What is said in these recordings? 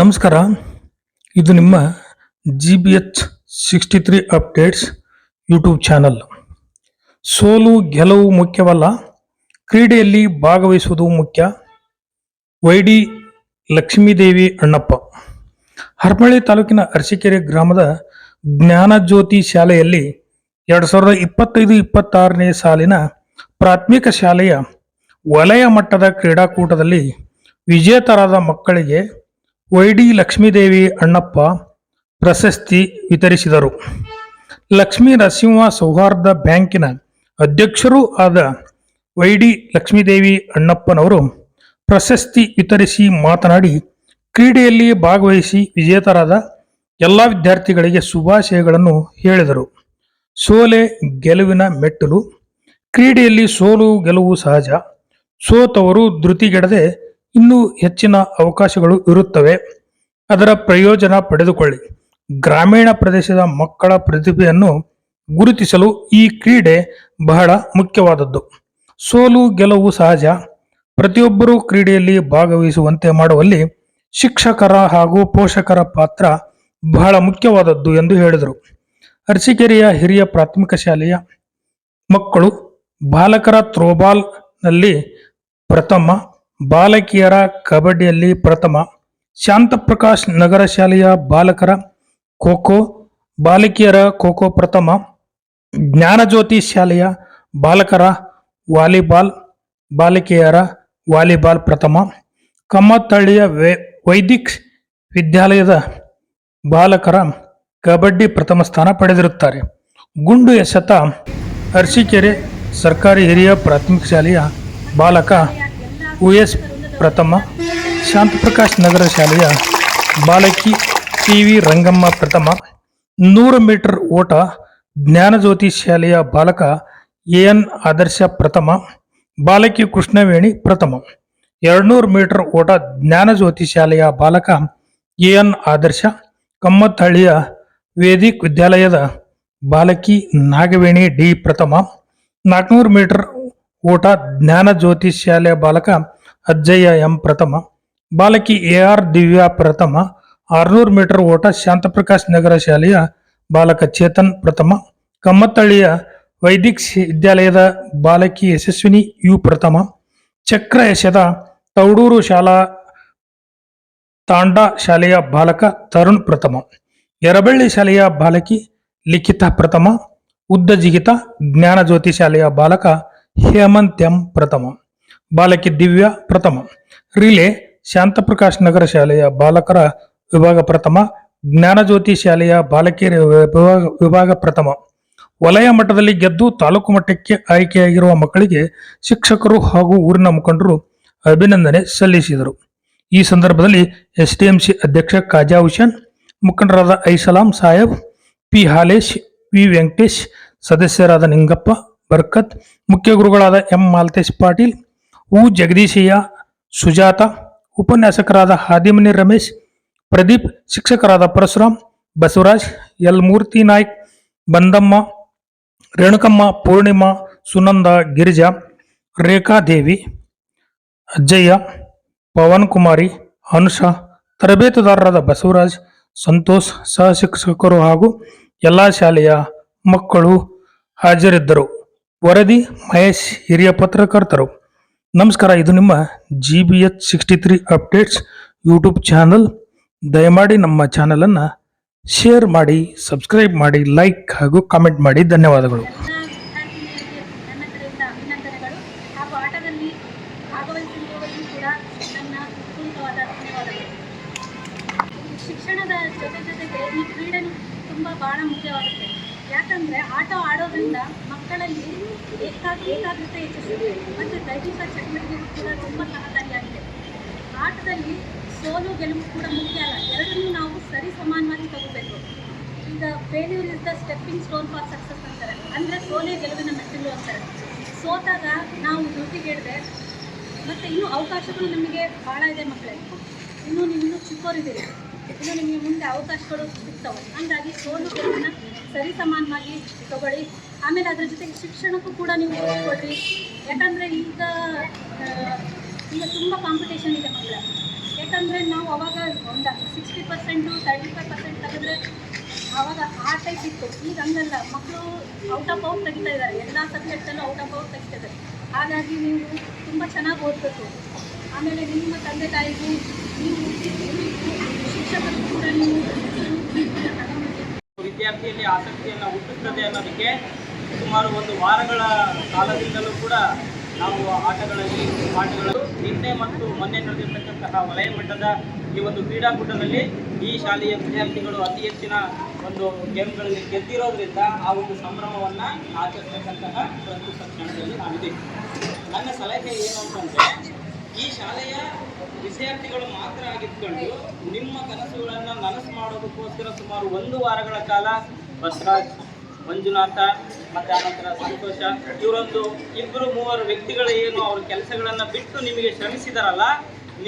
ನಮಸ್ಕಾರ. ಇದು ನಿಮ್ಮ G B H sixty three updates YouTube channel ಸೋಲು ಗೆಲುವು ಮುಖ್ಯವಲ್ಲ, ಕ್ರೀಡೆಯಲ್ಲಿ ಭಾಗವಹಿಸುವುದು ಮುಖ್ಯ. Y D Lakshmidevi Annappa. Harapalli ತಾಲೂಕಿನ ಅರಸೀಕೆರೆ ಗ್ರಾಮದ ಜ್ಞಾನಜ್ಯೋತಿ ಶಾಲೆಯಲ್ಲಿ ಎರಡು ಸಾವಿರದ ಇಪ್ಪತ್ತೈದು, ಇಪ್ಪತ್ತಾರನೇ ಸಾಲಿನ ಪ್ರಾಥಮಿಕ ಶಾಲೆಯ ವಲಯ ಮಟ್ಟದ ಕ್ರೀಡಾಕೂಟದಲ್ಲಿ ವಿಜೇತರಾದ ಮಕ್ಕಳಿಗೆ ವೈ ಡಿ ಲಕ್ಷ್ಮೀದೇವಿ ಅಣ್ಣಪ್ಪ ಪ್ರಶಸ್ತಿ ವಿತರಿಸಿದರು. ಲಕ್ಷ್ಮೀ ನರಸಿಂಹ ಸೌಹಾರ್ದ ಬ್ಯಾಂಕಿನ ಅಧ್ಯಕ್ಷರೂ ಆದ ವೈ ಡಿ ಲಕ್ಷ್ಮೀದೇವಿ ಅಣ್ಣಪ್ಪನವರು ಪ್ರಶಸ್ತಿ ವಿತರಿಸಿ ಮಾತನಾಡಿ, ಕ್ರೀಡೆಯಲ್ಲಿ ಭಾಗವಹಿಸಿ ವಿಜೇತರಾದ ಎಲ್ಲ ವಿದ್ಯಾರ್ಥಿಗಳಿಗೆ ಶುಭಾಶಯಗಳನ್ನು ಹೇಳಿದರು. ಸೋಲೆ ಗೆಲುವಿನ ಮೆಟ್ಟಲು, ಕ್ರೀಡೆಯಲ್ಲಿ ಸೋಲು ಗೆಲುವು ಸಹಜ, ಸೋತವರು ಧೃತಿಗೆಡದೆ ಇನ್ನೂ ಹೆಚ್ಚಿನ ಅವಕಾಶಗಳು ಇರುತ್ತವೆ. ಅದರ ಪ್ರಯೋಜನ ಪಡೆದುಕೊಳ್ಳಿ. ಗ್ರಾಮೀಣ ಪ್ರದೇಶದ ಮಕ್ಕಳ ಪ್ರತಿಭೆಯನ್ನು ಗುರುತಿಸಲು ಈ ಕ್ರೀಡೆ ಬಹಳ ಮುಖ್ಯವಾದದ್ದು. ಸೋಲು ಗೆಲುವು ಸಹಜ. ಪ್ರತಿಯೊಬ್ಬರೂ ಕ್ರೀಡೆಯಲ್ಲಿ ಭಾಗವಹಿಸುವಂತೆ ಮಾಡುವಲ್ಲಿ ಶಿಕ್ಷಕರ ಹಾಗೂ ಪೋಷಕರ ಪಾತ್ರ ಬಹಳ ಮುಖ್ಯವಾದದ್ದು ಎಂದು ಹೇಳಿದರು. ಅರಸಿಕೆರೆಯ ಹಿರಿಯ ಪ್ರಾಥಮಿಕ ಶಾಲೆಯ ಮಕ್ಕಳು ಬಾಲಕರ ಥ್ರೋಬಾಲ್ನಲ್ಲಿ ಪ್ರಥಮ ಬಾಲಕಿಯರ ಕಬಡ್ಡಿಯಲ್ಲಿ ಪ್ರಥಮ ಶಾಂತಪ್ರಕಾಶ್ ನಗರ ಶಾಲೆಯ ಬಾಲಕರ ಖೋಖೋ, ಬಾಲಕಿಯರ ಖೋಖೋ ಪ್ರಥಮ ಜ್ಞಾನಜ್ಯೋತಿ ಶಾಲೆಯ ಬಾಲಕರ ವಾಲಿಬಾಲ್, ಬಾಲಕಿಯರ ವಾಲಿಬಾಲ್ ಪ್ರಥಮ ಕಮ್ಮತ್ತಳ್ಳಿಯ ವೈ, ವೈದಿಕ್ ವಿದ್ಯಾಲಯದ ಬಾಲಕರ ಕಬಡ್ಡಿ ಪ್ರಥಮ ಸ್ಥಾನ ಪಡೆದಿರುತ್ತಾರೆ. ಗುಂಡು ಎಸೆತ ಅರಸೀಕೆರೆ ಸರ್ಕಾರಿ ಹಿರಿಯ ಪ್ರಾಥಮಿಕ ಶಾಲೆಯ ಬಾಲಕ ಎಸ್ ಪ್ರಥಮ ಶಾಂತಪ್ರಕಾಶ್ ನಗರ ಶಾಲೆಯ ಬಾಲಕಿ ಪಿ ವಿ ರಂಗಮ್ಮ ಪ್ರಥಮ, ನೂರು ಮೀಟರ್ ಓಟ ಜ್ಞಾನಜ್ಯೋತಿ ಶಾಲೆಯ ಬಾಲಕ ಎ ಎನ್ ಆದರ್ಶ ಪ್ರಥಮ, ಬಾಲಕಿ ಕೃಷ್ಣವೇಣಿ ಪ್ರಥಮ. ಎರಡ್ನೂರು ಮೀಟರ್ ಓಟ ಜ್ಞಾನಜ್ಯೋತಿ ಶಾಲೆಯ ಬಾಲಕ ಎ ಎನ್ ಆದರ್ಶ, ಕಮ್ಮತ್ತಹಳ್ಳಿಯ ವೇದಿಕ್ ವಿದ್ಯಾಲಯದ ಬಾಲಕಿ ನಾಗವೇಣಿ ಡಿ ಪ್ರಥಮ, ನಾಲ್ಕುನೂರು ಮೀಟರ್ ಓಟ ಜ್ಞಾನ ಜ್ಯೋತಿ ಶಾಲೆಯ ಬಾಲಕ ಅಜ್ಜಯ್ಯ ಎಂ ಪ್ರಥಮ, ಬಾಲಕಿ ಎ ಆರ್ ದಿವ್ಯಾ ಪ್ರಥಮ, ಆರ್ನೂರು ಮೀಟರ್ ಓಟ ಶಾಂತಪ್ರಕಾಶ್ ನಗರ ಶಾಲೆಯ ಬಾಲಕ ಚೇತನ್ ಪ್ರಥಮ, ಕಮ್ಮತ್ತಳ್ಳಿಯ ವೈದಿಕ್ ವಿದ್ಯಾಲಯದ ಬಾಲಕಿ ಯಶಸ್ವಿನಿ ಯು ಪ್ರಥಮ, ಚಕ್ರ ಯಶದ ತೌಡೂರು ಶಾಲಾ ತಾಂಡಾ ಶಾಲೆಯ ಬಾಲಕ ತರುಣ್ ಪ್ರಥಮ, ಯರಬಳ್ಳಿ ಶಾಲೆಯ ಬಾಲಕಿ ಲಿಖಿತ ಪ್ರಥಮ, ಉದ್ದ ಜಿಗಿತ ಜ್ಞಾನಜ್ಯೋತಿ ಶಾಲೆಯ ಬಾಲಕ ಹೇಮಂತ್ ಎಂ ಪ್ರಥಮ, ಬಾಲಕಿ ದಿವ್ಯ ಪ್ರಥಮ. ರಿಲೇ ಶಾಂತಪ್ರಕಾಶ್ ನಗರ ಶಾಲೆಯ ಬಾಲಕರ ವಿಭಾಗ ಪ್ರಥಮ, ಜ್ಞಾನಜ್ಯೋತಿ ಶಾಲೆಯ ಬಾಲಕಿಯರ ವಿಭಾಗ ವಿಭಾಗ ಪ್ರಥಮ. ವಲಯ ಮಟ್ಟದಲ್ಲಿ ಗೆದ್ದು ತಾಲೂಕು ಮಟ್ಟಕ್ಕೆ ಆಯ್ಕೆಯಾಗಿರುವ ಮಕ್ಕಳಿಗೆ ಶಿಕ್ಷಕರು ಹಾಗೂ ಊರಿನ ಮುಖಂಡರು ಅಭಿನಂದನೆ ಸಲ್ಲಿಸಿದರು. ಈ ಸಂದರ್ಭದಲ್ಲಿ ಎಸ್ಡಿಎಂಸಿ ಅಧ್ಯಕ್ಷ ಕಾಜಾ ಹುಸೇನ್, ಮುಖಂಡರಾದ ಐಸಲಾಂ ಸಾಹೇಬ್, ಪಿ ಹಾಲೇಶ್ ವಿ ವೆಂಕಟೇಶ್, ಸದಸ್ಯರಾದ ನಿಂಗಪ್ಪ ಬರ್ಕತ್. ಮುಖ್ಯ ಗುರುಗಳಾದ ಎಂ ಮಾಲ್ತೇಶ್ ಪಾಟೀಲ್, ಉ ಜಗದೀಶಯ್ಯ, ಸುಜಾತ, ಉಪನ್ಯಾಸಕರಾದ ಹಾದಿಮನಿ ರಮೇಶ್, ಪ್ರದೀಪ್, ಶಿಕ್ಷಕರಾದ ಪರಶುರಾಮ್, ಬಸವರಾಜ್, ಎಲ್ ಮೂರ್ತಿ ನಾಯ್ಕ್, ಬಂದಮ್ಮ, ರೇಣುಕಮ್ಮ, ಪೂರ್ಣಿಮಾ, ಸುನಂದ, ಗಿರಿಜಾ ರೇಖಾದೇವಿ ಅಜ್ಜಯ್ಯ, ಪವನ್ ಕುಮಾರಿ, ಅನುಷಾ, ತರಬೇತುದಾರರಾದ ಬಸವರಾಜ್, ಸಂತೋಷ್ ಸಹ ಶಿಕ್ಷಕರು ಹಾಗೂ ಎಲ್ಲ ಶಾಲೆಯ ಮಕ್ಕಳು ಹಾಜರಿದ್ದರು. ವರದಿ ಮಹೇಶ್ ಹಿರಿಯ ಪತ್ರಕರ್ತರು. ನಮಸ್ಕಾರ, ಇದು ನಿಮ್ಮ G B H sixty three updates YouTube channel ದಯಮಾಡಿ ನಮ್ಮ ಚಾನಲನ್ನು ಶೇರ್ ಮಾಡಿ ಸಬ್ಸ್ಕ್ರೈಬ್ ಮಾಡಿ ಲೈಕ್ ಹಾಗೂ ಕಾಮೆಂಟ್ ಮಾಡಿ. ಧನ್ಯವಾದಗಳು. ಶಿಕ್ಷಣದ ಜೊತೆ ಜೊತೆಗೆ ಈ ತುಂಬ ಬಹಳ ಮುಖ್ಯವಾಗುತ್ತೆ. ಯಾಕಂದರೆ ಆಟ ಆಡೋದ್ರಿಂದ ಮಕ್ಕಳಲ್ಲಿ ಏಕಾಗ್ರ ಏಕಾಗ್ರತೆ ಹೆಚ್ಚಿಸುತ್ತೆ. ಮತ್ತು ದೈಹಿಕ ಚಟುವಟಿಕೆಗಳು ಕೂಡ ತುಂಬ ಸಹಕಾರಿಯಾಗಿದೆ. ಆಟದಲ್ಲಿ ಸೋಲು, ಗೆಲುವು ಕೂಡ ಮುಖ್ಯ ಅಲ್ಲ. ಎರಡನ್ನೂ ನಾವು ಸರಿ ಸಮಾನವಾಗಿ ತಗೋಬೇಕು. ಈಗ failure is the stepping stone for success ಅಂತಾರೆ. ಅಂದರೆ ಸೋಲೆ ಗೆಲುವಿನ ಮೆಟ್ಟಿಲು ಅಂತಾರೆ. ಸೋತಾಗ ನಾವು ದುಡ್ಡಿಗೆಡದೆ ಮತ್ತು ಇನ್ನೂ ಅವಕಾಶಗಳು ನಮಗೆ ಭಾಳ ಇದೆ ಮಕ್ಕಳೇ. ಇನ್ನೂ ನೀವು ಇನ್ನೂ ಚಿಕ್ಕವರಿದ್ದೀರಿ ಇನ್ನು ನಿಮಗೆ ಮುಂದೆ ಅವಕಾಶಗಳು ಸಿಗ್ತವೆ. ಹಾಗಾಗಿ ಸೋಲು, ಗೆಲುವಿನ ಸರಿ ಸಮಾನವಾಗಿ ತಗೊಳ್ಳಿ. ಆಮೇಲೆ ಅದ್ರ ಜೊತೆಗೆ ಶಿಕ್ಷಣಕ್ಕೂ ಕೂಡ ನೀವು ಕೊಡ್ರಿ ಯಾಕಂದರೆ ಈಗ ಈಗ ತುಂಬ ಕಾಂಪಿಟೇಷನ್ ಇದೆ ಮಕ್ಕಳ. ಯಾಕಂದರೆ ನಾವು ಅವಾಗ ಒಂದು sixty percent thirty five percent ತೆಗೆದ್ರೆ ಆವಾಗ ಆ ಟೈಪ್ ಇತ್ತು. ಈಗ ಹಂಗಲ್ಲ. ಮಕ್ಕಳು ಔಟ್ ಆಫ್ ಔಟ್ ತೆಗಿತಾ ಇದ್ದಾರೆ. ಎಲ್ಲ ಸಬ್ಜೆಕ್ಟಲ್ಲೂ ಔಟ್ ಆಫ್ ಔಟ್ ತೆಗಿತಾ ಇದ್ದಾರೆ. ಹಾಗಾಗಿ ನೀವು ತುಂಬ ಚೆನ್ನಾಗಿ ಓದಬೇಕು. ಆಮೇಲೆ ನಿಮ್ಮ ತಂದೆ ತಾಯಿಗೂ ನೀವು ಶಿಕ್ಷಕರು ಕೂಡ ನೀವು ವಿದ್ಯಾರ್ಥಿಯಲ್ಲಿ ಆಸಕ್ತಿಯನ್ನು ಹುಟ್ಟುತ್ತದೆ ಅನ್ನೋದಕ್ಕೆ ಸುಮಾರು ಒಂದು ವಾರಗಳ ಕಾಲದಿಂದಲೂ ಕೂಡ ನಾವು ಆಟಗಳಲ್ಲಿ ಆಟಗಳು ನಿನ್ನೆ ಮತ್ತು ಮೊನ್ನೆ ನಡೆದಿರತಕ್ಕಂತಹ ವಲಯ ಮಟ್ಟದ ಈ ಒಂದು ಕ್ರೀಡಾಕೂಟದಲ್ಲಿ ಈ ಶಾಲೆಯ ವಿದ್ಯಾರ್ಥಿಗಳು ಅತಿ ಹೆಚ್ಚಿನ ಒಂದು ಗೇಮ್ಗಳಲ್ಲಿ ಗೆದ್ದಿರೋದ್ರಿಂದ ಆ ಒಂದು ಸಂಭ್ರಮವನ್ನು ಆಚರಿಸತಕ್ಕಂತಹ ಪ್ರಸ್ತುತ ಕ್ಷಣದಲ್ಲಿ ನಾವಿದ್ದೀವಿ ನನ್ನ ಸಲಹೆ ಏನು ಅಂತಂದರೆ, ಈ ಶಾಲೆಯ ವಿದ್ಯಾರ್ಥಿಗಳು ಮಾತ್ರ ಆಗಿದ್ಕೊಂಡು ನಿಮ್ಮ ಕನಸುಗಳನ್ನು ನನಸು ಮಾಡೋದಕ್ಕೋಸ್ಕರ ಸುಮಾರು ಒಂದು ವಾರಗಳ ಕಾಲ ಬಸವರಾಜ್ ಮಂಜುನಾಥ, ಮತ್ತು ಆನಂತರ ಸಂತೋಷ. ಇವರೊಂದು ಇಬ್ಬರು ಮೂವರು ವ್ಯಕ್ತಿಗಳು ಏನು ಅವ್ರ ಕೆಲಸಗಳನ್ನು ಬಿಟ್ಟು ನಿಮಗೆ ಶ್ರಮಿಸಿದಾರಲ್ಲ,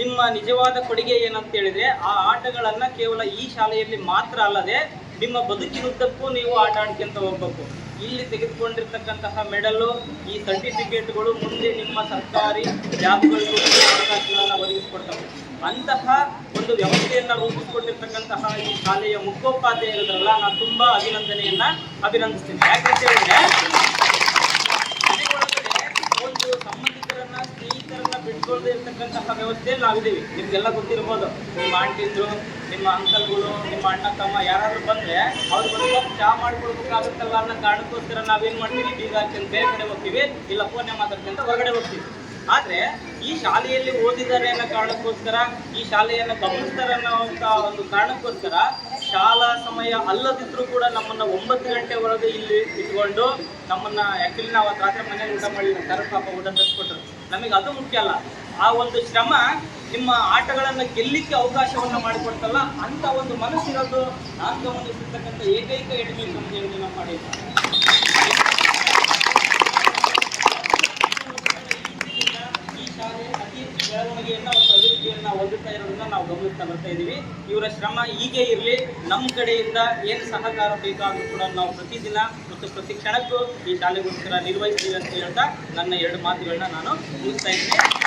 ನಿಮ್ಮ ನಿಜವಾದ ಕೊಡುಗೆ ಏನಂತ ಹೇಳಿದ್ರೆ, ಆ ಆಟಗಳನ್ನು ಕೇವಲ ಈ ಶಾಲೆಯಲ್ಲಿ ಮಾತ್ರ ಅಲ್ಲದೆ ನಿಮ್ಮ ಬದುಕಿನುದ್ದಕ್ಕೂ ನೀವು ಆಟ ಆಡ್ಕೊಂತ ಹೋಗ್ಬೇಕು. ಇಲ್ಲಿ ತೆಗೆದುಕೊಂಡಿರ್ತಕ್ಕಂತಹ ಮೆಡಲು, ಈ ಸರ್ಟಿಫಿಕೇಟ್ಗಳು ಮುಂದೆ ನಿಮ್ಮ ಸರ್ಕಾರಿ ಜಾಬ್ಗಳಿಗೂ ಅವಕಾಶಗಳನ್ನು ಒದಗಿಸಿಕೊಡ್ತವೆ. ಅಂತಹ ಒಂದು ವ್ಯವಸ್ಥೆಯನ್ನು ರೂಪಿಸಿಕೊಂಡಿರ್ತಕ್ಕಂತಹ ಈ ಶಾಲೆಯ ಮುಖ್ಯೋಪಾಧ್ಯಾಯರಿದ್ರಲ್ಲ ನಾನು ತುಂಬಾ ಅಭಿನಂದನೆಯನ್ನ ಅಭಿನಂದಿಸ್ತೀನಿ. ಯಾಕಂತ ಹೇಳಿದ್ರೆ ಒಂದು ಸಂಬಂಧಿಕರನ್ನ, ಸ್ನೇಹಿತರನ್ನ ಬಿಟ್ಕೊಳ್ಳದೆ ಇರ್ತಕ್ಕಂತಹ ವ್ಯವಸ್ಥೆಯಲ್ಲಿ ನಾವಿದ್ದೀವಿ. ನಿಮ್ಗೆಲ್ಲ ಗೊತ್ತಿರ್ಬೋದು. ನಿಮ್ಮ ಆಂಟಿದ್ರು ನಿಮ್ಮ ಅಂಕಲ್ಗಳು, ನಿಮ್ಮ ಅಣ್ಣ, ತಮ್ಮ ಯಾರಾದ್ರೂ ಬಂದ್ರೆ ಅವ್ರು ಬಂದು ಚಾ ಮಾಡ್ಕೊಡ್ಬೇಕಾಗುತ್ತಲ್ಲ ಅನ್ನೋ ಕಾರಣಕ್ಕೋಸ್ಕರ ನಾವೇನ್ ಮಾಡ್ತೀವಿ? ಬೀಗ ಹಾಕ್ಕೊಂಡು ಬೇರೆ ಕಡೆ ಹೋಗ್ತೀವಿ. ಇಲ್ಲ ಫೋನ್ನೇ ಮಾತಾಡ್ಕೊಂತ ಹೊರಗಡೆ ಹೋಗ್ತೀವಿ. ಆದ್ರೆ ಈ ಶಾಲೆಯಲ್ಲಿ ಓದಿದ್ದಾರೆ ಅನ್ನೋ ಕಾರಣಕ್ಕೋಸ್ಕರ, ಈ ಶಾಲೆಯನ್ನು ಗಮನಿಸ್ತಾರೆ ಅನ್ನೋ ಒಂದು ಕಾರಣಕ್ಕೋಸ್ಕರ ಶಾಲಾ ಸಮಯ ಅಲ್ಲದಿದ್ರೂ ಕೂಡ ನಮ್ಮನ್ನ ಒಂಬತ್ತು ಗಂಟೆ ಒಳಗೆ ಇಲ್ಲಿ ಇಟ್ಕೊಂಡು ನಮ್ಮನ್ನ ಆಕ್ಚುಲಿ ನಾವು ರಾತ್ರಿ ಮನೇಲಿ ಊಟ ಮಾಡಿ ಕರ ಪಾಪ ಊಟ ತರಿಸ್ಕೊಟ್ರು ನಮಗೆ ಅದು ಮುಖ್ಯ ಅಲ್ಲ. ಆ ಒಂದು ಶ್ರಮ ನಿಮ್ಮ ಆಟಗಳನ್ನು ಗೆಲ್ಲಿಕ್ಕೆ ಅವಕಾಶವನ್ನ ಮಾಡಿಕೊಡ್ತಲ್ಲ ಅಂತ ಒಂದು ಮನಸ್ಸಿರೋದು ನಾನು ಗಮನಿಸಿರ್ತಕ್ಕಂಥ ಏಕೈಕ ಎಡಿಮೆ ಸಂಸ್ಥೆಯನ್ನು ನಾವು ಮಾಡಿದ್ವಿ ಈ ಶಾಲೆ ಅತಿ ಹೆಚ್ಚು ಬೆಳವಣಿಗೆಯನ್ನು ಮತ್ತು ಅಭಿವೃದ್ಧಿಯನ್ನು ಹೊಂದುತ್ತಾ ಇರೋದನ್ನ ನಾವು ಗಮನಿಸ್ತಾ ಬರ್ತಾ ಇದ್ದೀವಿ. ಇವರ ಶ್ರಮ ಹೀಗೆ ಇರಲಿ ನಮ್ಮ ಕಡೆಯಿಂದ ಏನು ಸಹಕಾರ ಬೇಕಾದರೂ ಕೂಡ ನಾವು ಪ್ರತಿದಿನ ಮತ್ತು ಪ್ರತಿ ಕ್ಷಣಕ್ಕೂ ಈ ಶಾಲೆಗೋಸ್ಕರ ನಿರ್ವಹಿಸ್ತೀವಿ ಅಂತ ಹೇಳ್ತಾ ನನ್ನ ಎರಡು ಮಾತುಗಳನ್ನ ನಾನು ಮುಗಿಸ್ತಾ ಇದ್ದೀನಿ.